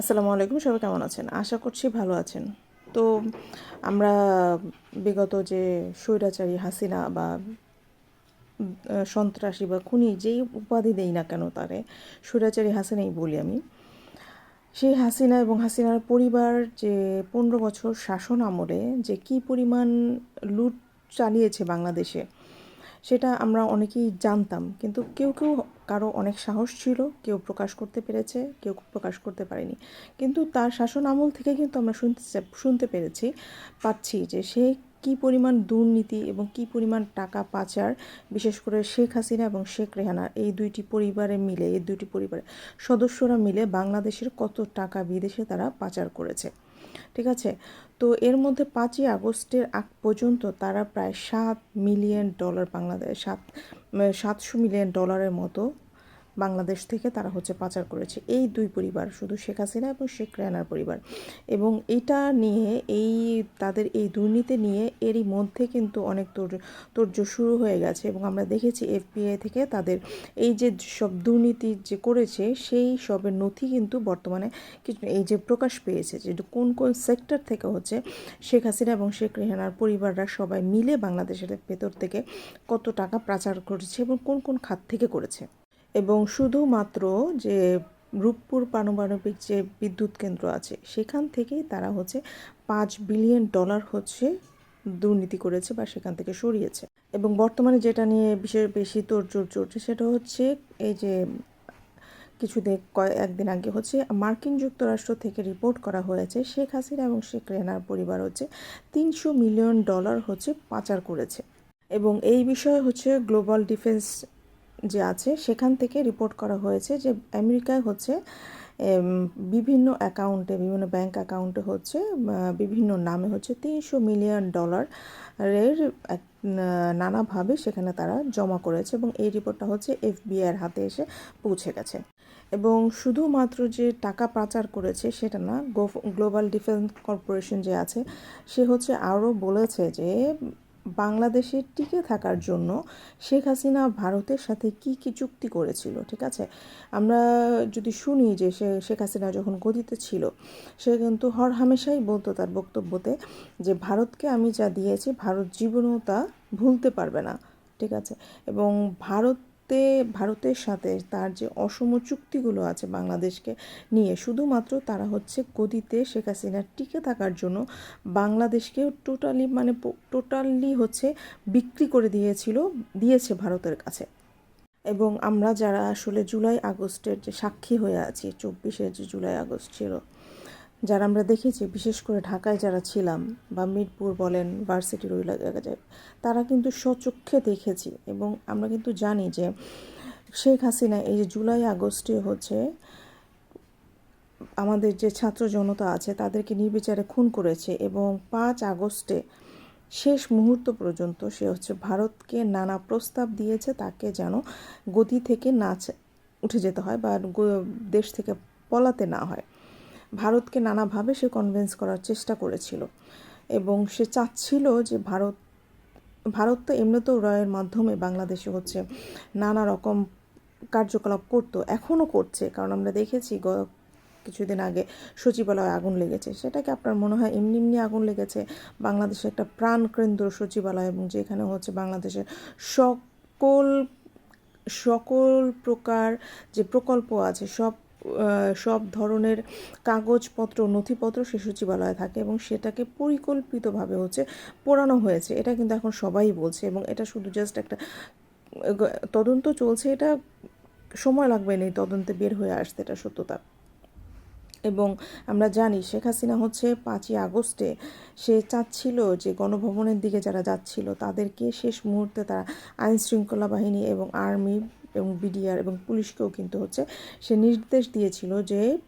আসসালামু আলাইকুম, সবাই কেমন আছেন? আশা করছি ভালো আছেন। তো আমরা বিগত যে স্বৈরাচারী হাসিনা বা সন্ত্রাসী বা খুনি যেই উপাধি দেই না কেন তারে, স্বৈরাচারী হাসিনাই বলি আমি, সেই হাসিনা এবং হাসিনার পরিবার যে পনেরো বছর শাসন আমলে যে কি পরিমাণ লুট চালিয়েছে বাংলাদেশে সেটা আমরা অনেকেই জানতাম। কিন্তু কেউ কেউ কারও অনেক সাহস ছিল, কেউ প্রকাশ করতে পেরেছে, কেউ প্রকাশ করতে পারেনি। কিন্তু তার শাসন আমল থেকে কিন্তু আমরা শুনতে শুনতে পেরেছি, পাচ্ছি যে সে কি পরিমাণ দুর্নীতি এবং কি পরিমাণ টাকা পাচার, বিশেষ করে শেখ হাসিনা এবং শেখ রেহানা, এই দুইটি পরিবারে মিলে, এই দুইটি পরিবারের সদস্যরা মিলে বাংলাদেশের কত টাকা বিদেশে তারা পাচার করেছে। ঠিক আছে? তো এর মধ্যে পাঁচই আগস্টের আগ পর্যন্ত তারা প্রায় সাত মিলিয়ন ডলার বাংলাদেশ, সাত সাতশো মিলিয়ন ডলারের মতো বাংলাদেশ থেকে তারা হচ্ছে পাচার করেছে। এই দুই পরিবার, শুধু শেখ হাসিনা এবং শেখ রেহানার পরিবার। এবং এটা নিয়ে এই, তাদের এই দুর্নীতি নিয়ে এরই মধ্যে কিন্তু অনেক তোর তোর্য শুরু হয়ে গেছে। এবং আমরা দেখেছি এফবিআই থেকে তাদের এই যে সব দুর্নীতি যে করেছে, সেই সবের নথি কিন্তু বর্তমানে কিছু, এই যে প্রকাশ পেয়েছে যে কোন কোন সেক্টর থেকে হচ্ছে শেখ হাসিনা এবং শেখ রেহানার পরিবাররা সবাই মিলে বাংলাদেশের ভেতর থেকে কত টাকা পাচার করেছে এবং কোন কোন খাত থেকে করেছে। এবং শুধুমাত্র যে রূপপুর পারমাণবিক যে বিদ্যুৎ কেন্দ্র আছে, সেখান থেকেই তারা হচ্ছে পাঁচ বিলিয়ন ডলার হচ্ছে দুর্নীতি করেছে বা সেখান থেকে সরিয়েছে। এবং বর্তমানে যেটা নিয়ে বিশেষ বেশি তোড়জোড় চলছে সেটা হচ্ছে এই যে কিছুদিন একদিন আগে হচ্ছে মার্কিন যুক্তরাষ্ট্র থেকে রিপোর্ট করা হয়েছে, শেখ হাসিনা এবং শেখ রেনার পরিবার হচ্ছে তিনশো মিলিয়ন ডলার হচ্ছে পাচার করেছে। এবং এই বিষয়ে হচ্ছে গ্লোবাল ডিফেন্স যে আছে, সেখান থেকে রিপোর্ট করা হয়েছে যে আমেরিকায় হচ্ছে বিভিন্ন অ্যাকাউন্টে বিভিন্ন ব্যাংক অ্যাকাউন্টে হচ্ছে বিভিন্ন নামে হচ্ছে তিনশো মিলিয়ন ডলারের নানাভাবে সেখানে তারা জমা করেছে এবং এই রিপোর্টটা হচ্ছে এফবিআইয়ের হাতে এসে পৌঁছে গেছে। এবং শুধুমাত্র যে টাকা পাচার করেছে সেটা না গ্লোবাল ডিফেন্স কর্পোরেশন যে আছে, সে হচ্ছে আরও বলেছে যে বাংলাদেশে টিকে থাকার জন্য শেখ হাসিনা ভারতের সাথে কি কি চুক্তি করেছিল, ঠিক আছে? আমরা যদি শুনি যে সে, শেখ হাসিনা যখন গদিতে ছিল, সে কিন্তু হর হামেশাই বলতো তার বক্তব্যতে যে, ভারতকে আমি যা দিয়েছি, ভারত জীবনও তা ভুলতে পারবে না। ঠিক আছে? এবং ভারতে ভারতের সাথে তার যে অসম চুক্তিগুলো আছে বাংলাদেশকে নিয়ে, শুধুমাত্র তারা হচ্ছে গদিতে শেখ হাসিনার টিকে থাকার জন্য বাংলাদেশকে টোটালি মানে টোটালি হচ্ছে বিক্রি করে দিয়েছিল, দিয়েছে ভারতের কাছে। এবং আমরা যারা আসলে জুলাই আগস্টের যে সাক্ষী হয়ে আছি, চব্বিশে যে জুলাই আগস্ট ছিল যারা আমরা দেখেছি, বিশেষ করে ঢাকায় যারা ছিলাম বা মিরপুর বলেন ভার্সিটির ওই জায়গায়, তারা কিন্তু স্বচক্ষে দেখেছি এবং আমরা কিন্তু জানি যে শেখ হাসিনা এই যে জুলাই আগস্টে হচ্ছে, আমাদের যে ছাত্র জনতা আছে তাদেরকে নির্বিচারে খুন করেছে এবং পাঁচ আগস্টে শেষ মুহূর্ত পর্যন্ত সে হচ্ছে ভারতকে নানা প্রস্তাব দিয়েছে তাকে যেন গতি থেকে নাচ, উঠে যেতে হয় বা দেশ থেকে পলাতে না হয়। ভারতকে নানাভাবে সে কনভিন্স করার চেষ্টা করেছিল। এবং সে চাচ্ছিল যে ভারত ভারত তো এমনিতেও রয়ের মাধ্যমে বাংলাদেশে হচ্ছে নানা রকম কার্যকলাপ করতো, এখনও করছে। কারণ আমরা দেখেছি কিছুদিন আগে সচিবালয়ে আগুন লেগেছে। সেটাকে আপনার মনে হয় এমনি এমনি আগুন লেগেছে? বাংলাদেশে একটা প্রাণকেন্দ্র সচিবালয় এবং যেখানে হচ্ছে বাংলাদেশের সকল সকল প্রকার যে প্রকল্প আছে, সব সব ধরনের কাগজপত্র, নথিপত্র সে সচিবালয়ে থাকে এবং সেটাকে পরিকল্পিতভাবে হচ্ছে পোড়ানো হয়েছে। এটা কিন্তু এখন সবাই বলছে এবং এটা শুধু জাস্ট একটা তদন্ত চলছে। এটা সময় লাগবে না এই তদন্তে বের হয়ে আসতে, এটা সত্যতা। এবং আমরা জানি শেখ হাসিনা হচ্ছে পাঁচই আগস্টে সে চাচ্ছিল যে গণভবনের দিকে যারা যাচ্ছিল তাদেরকে শেষ মুহূর্তে তারা আইন শৃঙ্খলা বাহিনী এবং আর্মি এবং বিডিআর এবং পুলিশকেও কিন্তু হচ্ছে সে নির্দেশ দিয়েছিল যে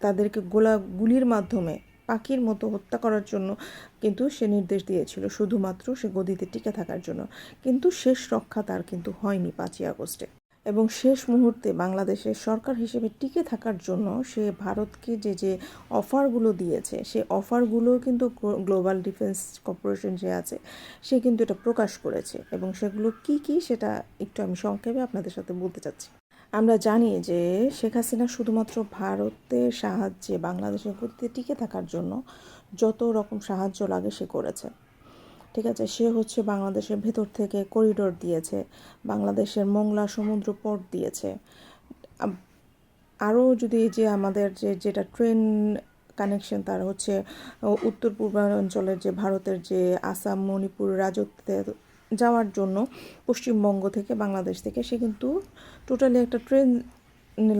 তাদেরকে গোলা গুলির মাধ্যমে পাখির মতো হত্যা করার জন্য কিন্তু সে নির্দেশ দিয়েছিল, শুধুমাত্র সে গদিতে টিকে থাকার জন্য। কিন্তু শেষ রক্ষা তার কিন্তু হয়নি পাঁচই আগস্টে। এবং শেষ মুহূর্তে বাংলাদেশের সরকার হিসেবে টিকে থাকার জন্য সে ভারতকে যে যে অফারগুলো দিয়েছে, সে অফারগুলো কিন্তু গ্লোবাল ডিফেন্স কর্পোরেশন যে আছে, সে কিন্তু এটা প্রকাশ করেছে। এবং সেগুলো কি কি সেটা একটু আমি সংক্ষেপে আপনাদের সাথে বলতে চাচ্ছি। আমরা জানি যে শেখ হাসিনা শুধুমাত্র ভারতের সাহায্যে বাংলাদেশের গতিতে টিকে থাকার জন্য যত রকম সাহায্য লাগে সে করেছে। ঠিক আছে, সে হচ্ছে বাংলাদেশের ভেতর থেকে করিডোর দিয়েছে, বাংলাদেশের মংলা সমুদ্র পোর্ট দিয়েছে। আরও যদি যে আমাদের যে, যেটা ট্রেন কানেকশন তার হচ্ছে উত্তর পূর্বাঞ্চলের যে ভারতের যে আসাম, মণিপুর রাজত্বে যাওয়ার জন্য পশ্চিমবঙ্গ থেকে বাংলাদেশ থেকে সে কিন্তু টোটালি একটা ট্রেন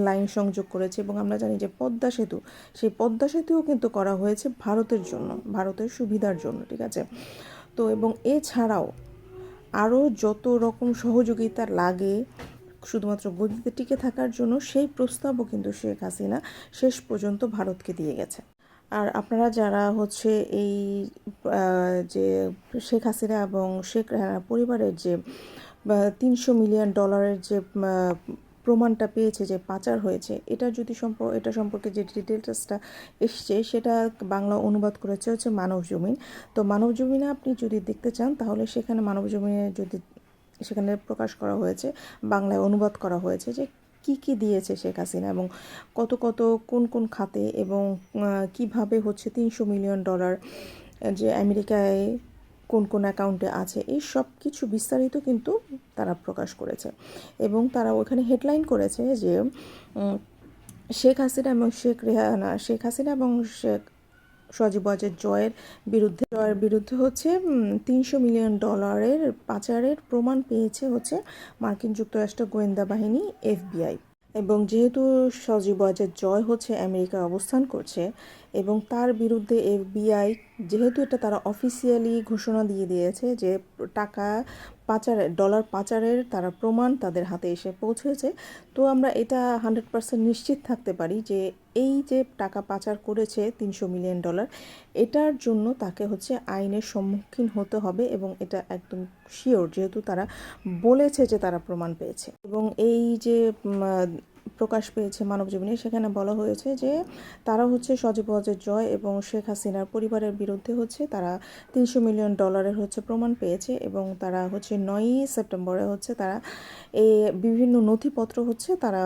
লাইন সংযোগ করেছে এবং আমরা জানি যে পদ্মা সেতু, সেই পদ্মা সেতুও কিন্তু করা হয়েছে ভারতের জন্য, ভারতের সুবিধার জন্য, ঠিক আছে। তো এবং এছাড়াও আরও যত রকম সহযোগিতা লাগে শুধুমাত্র গদিতে টিকে থাকার জন্য, সেই প্রস্তাবও কিন্তু শেখ হাসিনা শেষ পর্যন্ত ভারতকে দিয়ে গেছে। আর আপনারা যারা হচ্ছে এই যে শেখ হাসিনা এবং শেখ পরিবারের যে তিনশো মিলিয়ন ডলারের যে প্রমাণটা পেয়েছে যে পাচার হয়েছে। এটা যদি সম্পর্ক এটা সম্পর্কে যে ডিটেলসটা এসছে, সেটা বাংলা অনুবাদ করেছে হচ্ছে মানব জমিন। তো মানব জমিনে আপনি যদি দেখতে চান, তাহলে সেখানে মানব জমিনে যদি, সেখানে প্রকাশ করা হয়েছে, বাংলায় অনুবাদ করা হয়েছে যে কি কি দিয়েছে শেখ হাসিনা এবং কত কত, কোন কোন খাতে এবং কীভাবে হচ্ছে তিনশো মিলিয়ন ডলার, যে আমেরিকায় কোন কোন অ্যাকাউন্টে আছে, এই সব কিছু বিস্তারিত কিন্তু তারা প্রকাশ করেছে। এবং তারা ওখানে হেডলাইন করেছে যে শেখ হাসিনা এবং শেখ রেহানা, শেখ হাসিনা এবং শেখ সজীব ওয়াজেদ জয়ের বিরুদ্ধে জয়ের বিরুদ্ধে হচ্ছে তিনশো মিলিয়ন ডলারের পাচারের প্রমাণ পেয়েছে হচ্ছে মার্কিন যুক্তরাষ্ট্র গোয়েন্দা বাহিনী, এফবিআই। এবং যেহেতু সজীব আজাদ জয় হচ্ছে আমেরিকা অবস্থান করছে এবং তার বিরুদ্ধে এফবিআই, যেহেতু এটা তারা অফিসিয়ালি ঘোষণা দিয়ে দিয়েছে যে টাকা পাচারের ডলার পাচারের তারা প্রমাণ তাদের হাতে এসে পৌঁছেছে। তো আমরা এটা হান্ড্রেড পার্সেন্ট নিশ্চিত থাকতে পারি যে এই যে টাকা পাচার করেছে তিনশো মিলিয়ন ডলার, এটার জন্য তাকে হচ্ছে আইনের সম্মুখীন হতে হবে এবং এটা একদম শিওর, যেহেতু তারা বলেছে যে তারা প্রমাণ পেয়েছে। এবং এই যে প্রকাশ পেয়েছে মানবজীবনী সেখানে বলা হয়েছে যে তারা হচ্ছে সজীব ওয়াজেদ জয় এবং শেখ হাসিনার পরিবারের বিরুদ্ধে হচ্ছে তারা তিনশো মিলিয়ন ডলারের হচ্ছে প্রমাণ পেয়েছে এবং তারা হচ্ছে নয়ই সেপ্টেম্বরে হচ্ছে তারা এই বিভিন্ন নথিপত্র হচ্ছে তারা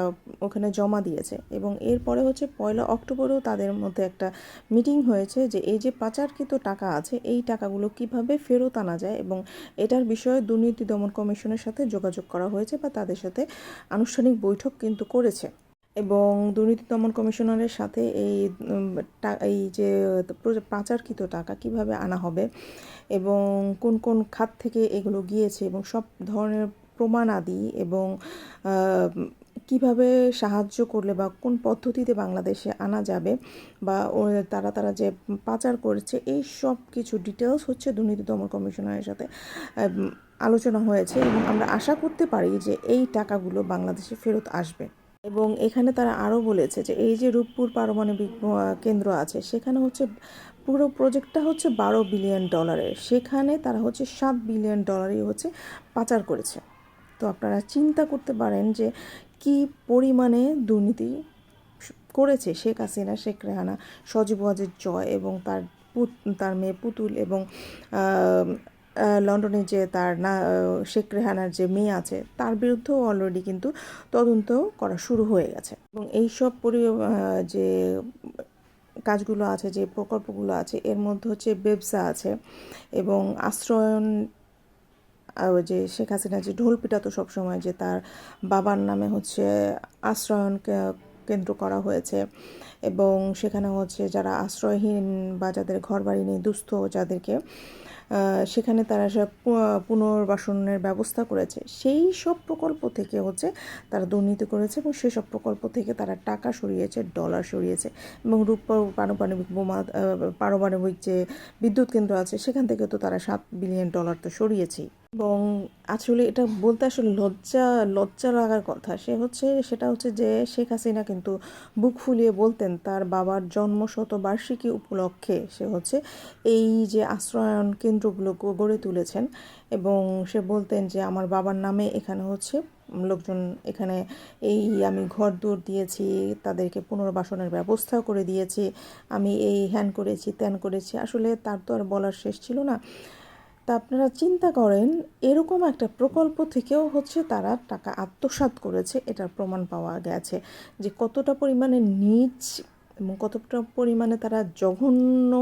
ওখানে জমা দিয়েছে এবং এরপরে হচ্ছে পয়লা অক্টোবরেও তাদের মধ্যে একটা মিটিং হয়েছে যে এই যে পাচারকৃত টাকা আছে, এই টাকাগুলো কীভাবে ফেরত আনা যায় এবং এটার বিষয়ে দুর্নীতি দমন কমিশনের সাথে যোগাযোগ করা হয়েছে বা তাদের সাথে আনুষ্ঠানিক বৈঠক কিন্তু করেছে। এবং দুর্নীতি দমন কমিশনারের সাথে এই এই যে পাচারকৃত টাকা কীভাবে আনা হবে এবং কোন কোন খাত থেকে এগুলো গিয়েছে এবং সব ধরনের প্রমাণাদি এবং কীভাবে সাহায্য করলে বা কোন পদ্ধতিতে বাংলাদেশে আনা যাবে বা তারা তারা যে পাচার করেছে, এই সব কিছু ডিটেলস হচ্ছে দুর্নীতি দমন কমিশনারের সাথে আলোচনা হয়েছে এবং আমরা আশা করতে পারি যে এই টাকাগুলো বাংলাদেশে ফেরত আসবে। এবং এখানে তারা আরও বলেছে যে এই যে রূপপুর পারমাণবিক কেন্দ্র আছে, সেখানে হচ্ছে পুরো প্রজেক্টটা হচ্ছে বারো বিলিয়ন ডলারের। সেখানে তারা হচ্ছে সাত বিলিয়ন ডলারই হচ্ছে পাচার করেছে। তো আপনারা চিন্তা করতে পারেন যে কি পরিমাণে দুর্নীতি করেছে শেখ হাসিনা, শেখ রেহানা, সজীব ওয়াজেদ জয় এবং তার পুত, তার মেয়ে পুতুল এবং লন্ডনে যে তার না শেখ রেহানার যে মেয়ে আছে, তার বিরুদ্ধেও অলরেডি কিন্তু তদন্ত করা শুরু হয়ে গেছে। এবং এইসব পরি যে কাজগুলো আছে, যে প্রকল্পগুলো আছে, এর মধ্যে হচ্ছে ব্যবসা আছে এবং আশ্রয়ন যে শেখ হাসিনা যে ঢোল পিটাতো সবসময় যে তার বাবার নামে হচ্ছে আশ্রয়ন কেন্দ্র করা হয়েছে এবং সেখানে হচ্ছে যারা আশ্রয়হীন বা যাদের ঘর বাড়ি নেই, দুস্থ যাদেরকে সেখানে তারা সব পুনর্বাসনের ব্যবস্থা করেছে। সেই সব প্রকল্প থেকে হচ্ছে তারা দুর্নীতি করেছে এবং সেসব প্রকল্প থেকে তারা টাকা সরিয়েছে ডলার সরিয়েছে এবং রূপপুর পারমাণবিক বোমা পারমাণবিক যে বিদ্যুৎ কেন্দ্র আছে, সেখান থেকে তো তারা সাত বিলিয়ন ডলার তো সরিয়েছেই। এবং আসলে এটা বলতে আসলে লজ্জা লজ্জা লাগার কথা। সে হচ্ছে, সেটা হচ্ছে যে শেখ হাসিনা কিন্তু বুক ফুলিয়ে বলতেন তার বাবার জন্ম শতবার্ষিকী উপলক্ষে সে হচ্ছে এই যে আশ্রয়ন কেন্দ্রগুলো গড়ে তুলেছেন এবং সে বলতেন যে আমার বাবার নামে এখানে হচ্ছে লোকজন এখানে এই আমি ঘর দূর দিয়েছি, তাদেরকে পুনর্বাসনের ব্যবস্থা করে দিয়েছি, আমি এই হ্যান করেছি, ত্যান করেছি। আসলে তার তো আর বলার শেষ ছিল না। তা আপনারা চিন্তা করেন, এরকম একটা প্রকল্প থেকেও হচ্ছে তারা টাকা আত্মসাৎ করেছে, এটার প্রমাণ পাওয়া গেছে। যে কতটা পরিমাণে নিচ এবং কতটা পরিমাণে তারা জঘন্য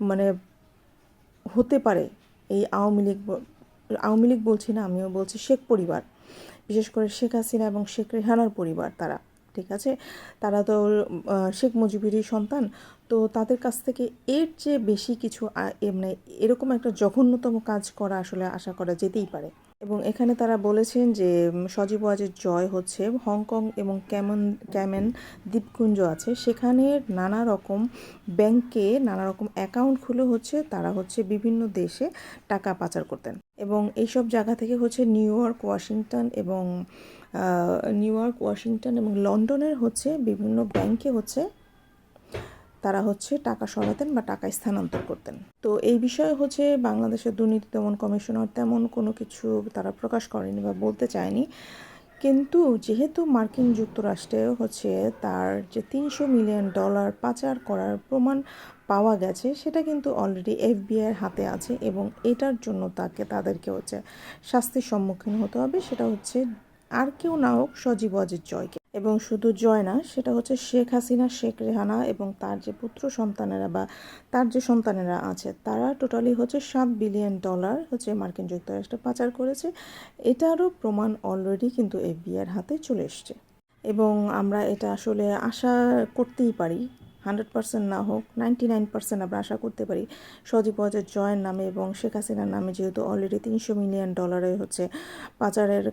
মানে হতে পারে, এই আওয়ামী লীগ আওয়ামী লীগ বলছি না, আমিও বলছি শেখ পরিবার। বিশেষ করে শেখ হাসিনা এবং শেখ রেহানার পরিবার তারা। ঠিক আছে? তারা তো শেখ মুজিবেরই সন্তান। তো তাদের কাছ থেকে এর চেয়ে বেশি কিছু মানে এরকম একটা জঘন্যতম কাজ করা আসলে আশা করা যেতেই পারে। এবং এখানে তারা বলেছেন যে সজীব ওয়াজের জয় হচ্ছে, হংকং এবং ক্যামন, ক্যামেন দ্বীপপুঞ্জ আছে। সেখানে নানা রকম ব্যাংকে নানা রকম অ্যাকাউন্ট খুলে হচ্ছে, তারা হচ্ছে বিভিন্ন দেশে টাকা পাচার করতেন। এবং এইসব জায়গা থেকে হচ্ছে নিউ ইয়র্ক, ওয়াশিংটন এবং নিউ ইয়র্ক, ওয়াশিংটন এবং লন্ডনের হচ্ছে বিভিন্ন ব্যাংকে হচ্ছে তারা হচ্ছে টাকা সরাতেন বা টাকা স্থানান্তর করতেন। তো এই বিষয়ে হচ্ছে বাংলাদেশের দুর্নীতি দমন কমিশনার তেমন কোনো কিছু তারা প্রকাশ করেনি বা বলতে চায়নি। কিন্তু যেহেতু মার্কিন যুক্তরাষ্ট্রে হচ্ছে তার যে তিনশো মিলিয়ন ডলার পাচার করার প্রমাণ পাওয়া গেছে, সেটা কিন্তু অলরেডি এফবিআইয়ের হাতে আছে এবং এটার জন্য তাকে তাদেরকে হচ্ছে শাস্তির সম্মুখীন হতে হবে। সেটা হচ্ছে আর কেউ না হোক সজীব অজিত জয়কে। এবং শুধু জয় না, সেটা হচ্ছে শেখ হাসিনা, শেখ রেহানা এবং তার যে পুত্র সন্তানেরা বা তার যে সন্তানেরা আছে, তারা টোটালি হচ্ছে সাত বিলিয়ন ডলার হচ্ছে মার্কিন যুক্তরাষ্ট্রে পাচার করেছে। এটারও প্রমাণ অলরেডি কিন্তু এফবিআইয়ের হাতে চলে এসছে। এবং আমরা এটা আসলে আশা করতেই পারি হান্ড্রেড পার্সেন্ট না হোক নাইনটি নাইন পার্সেন্ট আমরা আশা করতে পারি, সজীব ওয়াজের জয়ের নামে এবং শেখ হাসিনার নামে যেহেতু অলরেডি তিনশো মিলিয়ন ডলারের হচ্ছে পাচারের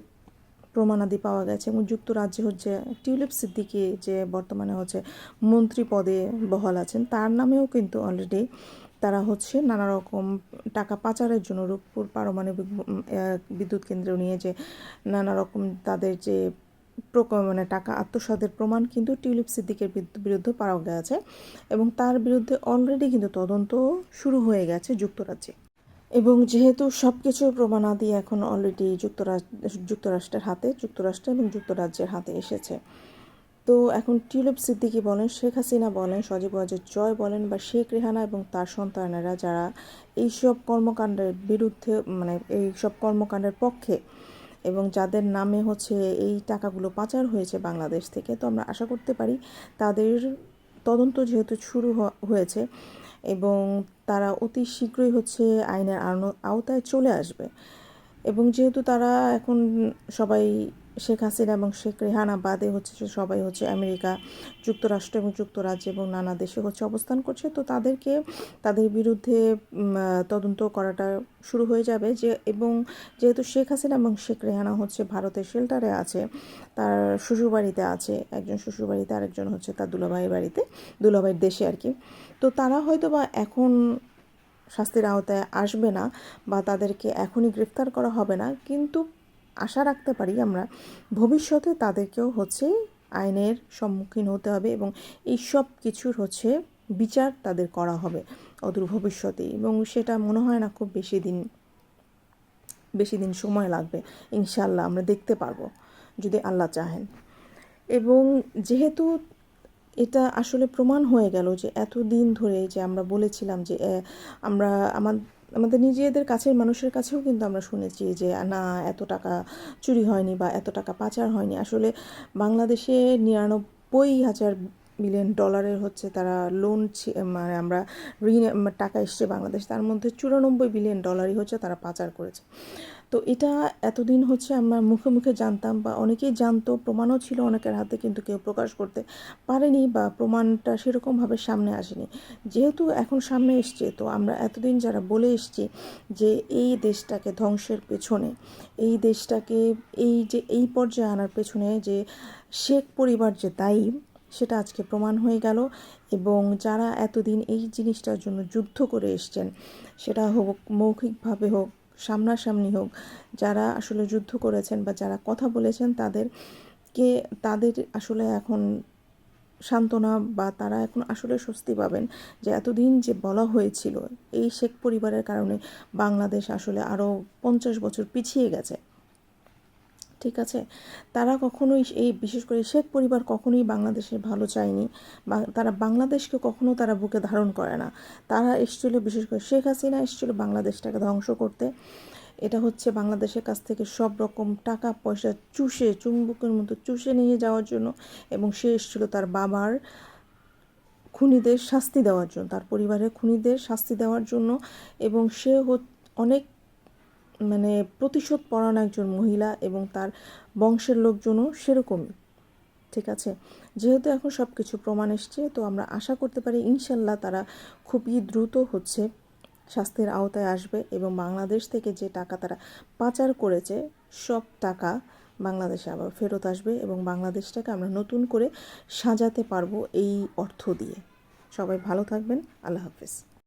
প্রমাণাদি পাওয়া গেছে এবং যুক্তরাজ্যে হচ্ছে টিউলিপ সিদ্দিকি যে বর্তমানে হচ্ছে মন্ত্রী পদে বহাল আছেন, তার নামেও কিন্তু অলরেডি তারা হচ্ছে নানা রকম টাকা পাচারের জন্য রূপপুর পারমাণবিক বিদ্যুৎ কেন্দ্র নিয়ে যে নানা রকম তাদের যে মানে টাকা আত্মসাতের প্রমাণ কিন্তু টিউলিপ সিদ্দিকের বিরুদ্ধে পাওয়া গেছে এবং তার বিরুদ্ধে অলরেডি কিন্তু তদন্ত শুরু হয়ে গেছে যুক্তরাজ্যে। এবং যেহেতু সব কিছুর প্রমাণাদি এখন অলরেডি যুক্তরাষ্ট্র যুক্তরাষ্ট্রের হাতে, যুক্তরাষ্ট্র এবং যুক্তরাজ্যের হাতে এসেছে। তো এখন টিউলিপ সিদ্দিকি বলেন, শেখ হাসিনা বলেন, সজীব ওয়াজেদ জয় বলেন বা শেখ রেহানা এবং তার সন্তানেরা যারা এইসব কর্মকাণ্ডের বিরুদ্ধে মানে এই সব কর্মকাণ্ডের পক্ষে এবং যাদের নামে হচ্ছে এই টাকাগুলো পাচার হয়েছে বাংলাদেশ থেকে, তো আমরা আশা করতে পারি তাদের তদন্ত যেহেতু শুরু হয়েছে এবং তারা অতি শীঘ্রই হচ্ছে আইনের আওতায় চলে আসবে। এবং যেহেতু তারা এখন সবাই শেখ হাসিনা এবং শেখ রেহানা বাদে হচ্ছে সবাই হচ্ছে আমেরিকা, যুক্তরাষ্ট্র এবং যুক্তরাজ্য এবং নানা দেশে হচ্ছে অবস্থান করছে। তো তাদেরকে, তাদের বিরুদ্ধে তদন্ত করাটা শুরু হয়ে যাবে যে, এবং যেহেতু শেখ হাসিনা এবং শেখ রেহানা হচ্ছে ভারতের শেল্টারে আছে, তার শ্বশুরবাড়িতে আছে, একজন শ্বশুরবাড়িতে আরেকজন হচ্ছে তার দুলাভাইয়ের বাড়িতে, দুলাভাইয়ের দেশে আর কি। তো তারা হয়তো বা এখন শাস্তির আওতায় আসবে না বা তাদেরকে এখনই গ্রেফতার করা হবে না, কিন্তু আশা রাখতে পারি আমরা ভবিষ্যতে তাদেরকেও হচ্ছে আইনের সম্মুখীন হতে হবে এবং এই সব কিছুর হচ্ছে বিচার তাদের করা হবে অদূর ভবিষ্যতে এবং সেটা মনে হয় না খুব বেশি দিন বেশি দিন সময় লাগবে। ইনশাল্লাহ আমরা দেখতে পারব, যদি আল্লাহ চাহেন। এবং যেহেতু এটা আসলে প্রমাণ হয়ে গেল যে এত দিন ধরে যে আমরা বলেছিলাম যে আমরা আমার আমাদের নিজেদের কাছের মানুষের কাছেও কিন্তু আমরা শুনেছি যে, না, এত টাকা চুরি হয়নি বা এত টাকা পাচার হয়নি। আসলে বাংলাদেশে নিরানব্বই হাজার মিলিয়ন ডলারের হচ্ছে তারা লোন মানে আমরা ঋণ, টাকা এসছে বাংলাদেশ। তার মধ্যে চুরানব্বই বিলিয়ন ডলারই হচ্ছে তারা পাচার করেছে। তো এটা এতদিন হচ্ছে আমরা মুখে মুখে জানতাম বা অনেকেই জানতো, প্রমাণও ছিল অনেকের হাতে কিন্তু কেউ প্রকাশ করতে পারেনি বা প্রমাণটা সেরকমভাবে সামনে আসেনি। যেহেতু এখন সামনে এসছে, তো আমরা এতদিন যারা বলে এসছি যে এই দেশটাকে ধ্বংসের পেছনে, এই দেশটাকে, এই যে, এই পর্যায়ে আনার পেছনে যে শেখ পরিবার যে দায়ী, সেটা আজকে প্রমাণ হয়ে গেল এবং যারা এতদিন এই জিনিসটার জন্য যুদ্ধ করে এসছেন, সেটা হোক, মৌখিকভাবে হোক সামনাসামনি হোক, যারা আসলে যুদ্ধ করেছেন বা যারা কথা বলেছেন তাদেরকে, তাদের আসলে এখন সান্ত্বনা বা তারা এখন আসলে স্বস্তি পাবেন যে এতদিন যে বলা হয়েছিল এই শেখ পরিবারের কারণে বাংলাদেশ আসলে আরও পঞ্চাশ বছর পিছিয়ে গেছে। ঠিক আছে? তারা কখনোই এই বিশেষ করে শেখ পরিবার কখনোই বাংলাদেশের ভালো চায়নি বা তারা বাংলাদেশকে কখনো তারা বুকে ধারণ করে না। তারা এসেছিল, বিশেষ করে শেখ হাসিনা এসেছিল বাংলাদেশটাকে ধ্বংস করতে। এটা হচ্ছে বাংলাদেশের কাছ থেকে সব রকম টাকা, পয়সা চুষে, চুম্বকের মতো চুষে নিয়ে যাওয়ার জন্য এবং সে এসেছিল তার বাবার খুনিদের শাস্তি দেওয়ার জন্য, তার পরিবারের খুনিদের শাস্তি দেওয়ার জন্য এবং সে অনেক মানে প্রতিশোধ পরায়ণ একজন মহিলা এবং তার বংশের লোকজনও সেরকমই, ঠিক আছে? যেহেতু এখন সব কিছু প্রমাণ এসছে, তো আমরা আশা করতে পারি ইনশাল্লাহ তারা খুবই দ্রুত হচ্ছে শাস্তির আওতায় আসবে এবং বাংলাদেশ থেকে যে টাকা তারা পাচার করেছে, সব টাকা বাংলাদেশে আবার ফেরত আসবে এবং বাংলাদেশটাকে আমরা নতুন করে সাজাতে পারব এই অর্থ দিয়ে। সবাই ভালো থাকবেন, আল্লাহ হাফিজ।